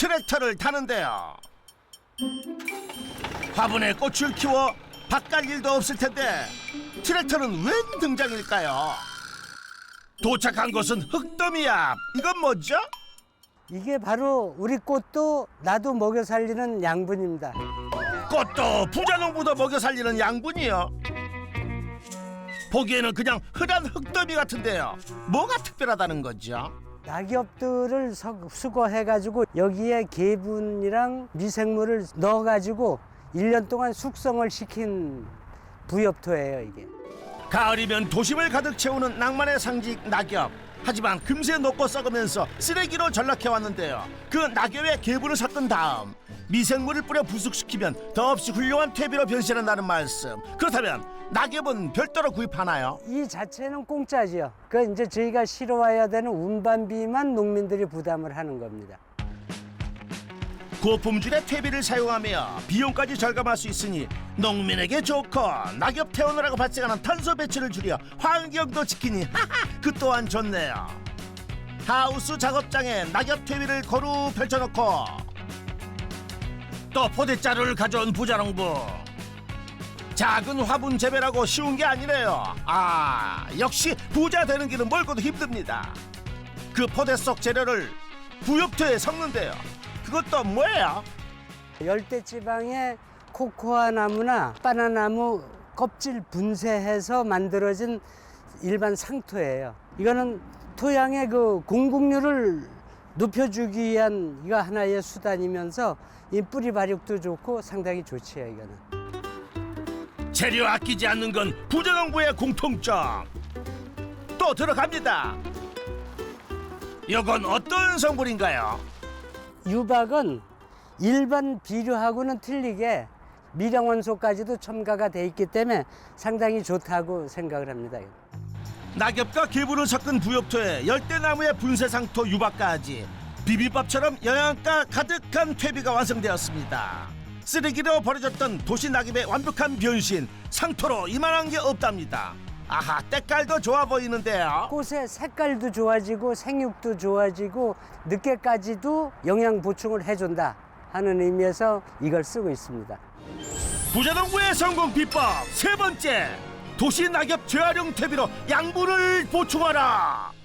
트랙터를 타는데요. 화분에 꽃을 키워 바깥 일도 없을 텐데 트랙터는 웬 등장일까요? 도착한 곳은 흙더미야. 이건 뭐죠? 이게 바로 우리 꽃도 나도 먹여 살리는 양분입니다. 꽃도 부자농부도 먹여 살리는 양분이요. 보기에는 그냥 흔한 흙더미 같은데요. 뭐가 특별하다는 거죠? 낙엽들을 서- 수거해가지고 여기에 개분이랑 미생물을 넣어가지고 일년 동안 숙성을 시킨 부엽토예요 이게. 가을이면 도심을 가득 채우는 낭만의 상징 낙엽. 하지만 금세 녹고 썩으면서 쓰레기로 전락해 왔는데요. 그 낙엽의 개분을 섞은 다음 미생물을 뿌려 부숙시키면 더없이 훌륭한 퇴비로 변신한다는 말씀. 그렇다면 낙엽은 별도로 구입하나요? 이 자체는 공짜지요. 그 이제 저희가 실어와야 되는 운반비만 농민들이 부담을 하는 겁니다. 고품질의 퇴비를 사용하며 비용까지 절감할 수 있으니 농민에게 좋고 낙엽 태우느라고 발생하는 탄소 배출을 줄여 환경도 지키니 하하 그 또한 좋네요. 하우스 작업장에 낙엽 퇴비를 고루 펼쳐놓고 또 포대자루를 가져온 부자농부 작은 화분 재배라고 쉬운 게 아니래요. 아 역시 부자 되는 길은 멀고도 힘듭니다. 그 포대 속 재료를 부엽토에 섞는데요. 그것도 뭐예요? 열대 지방의 코코아 나무나 바나나무 껍질 분쇄해서 만들어진 일반 상토예요. 이거는 토양의 그 공급률을 높여주기 위한 이거 하나의 수단이면서 이 뿌리 발육도 좋고 상당히 좋지요 이거는. 재료 아끼지 않는 건 부자농부의 공통점. 또 들어갑니다. 이건 어떤 성분인가요? 유박은 일반 비료하고는 틀리게 미량원소까지도 첨가가 돼 있기 때문에 상당히 좋다고 생각을 합니다. 낙엽과 개분을 섞은 부엽토에 열대나무의 분쇄상토 유박까지 비빔밥처럼 영양가 가득한 퇴비가 완성되었습니다. 쓰레기로 버려졌던 도시 낙엽의 완벽한 변신 상토로 이만한 게 없답니다. 아하 때깔도 좋아 보이는데요. 꽃의 색깔도 좋아지고 생육도 좋아지고 늦게까지도 영양 보충을 해준다 하는 의미에서 이걸 쓰고 있습니다. 부자농부의 성공 비법 세 번째 도시 낙엽 재활용 퇴비로 양분을 보충하라.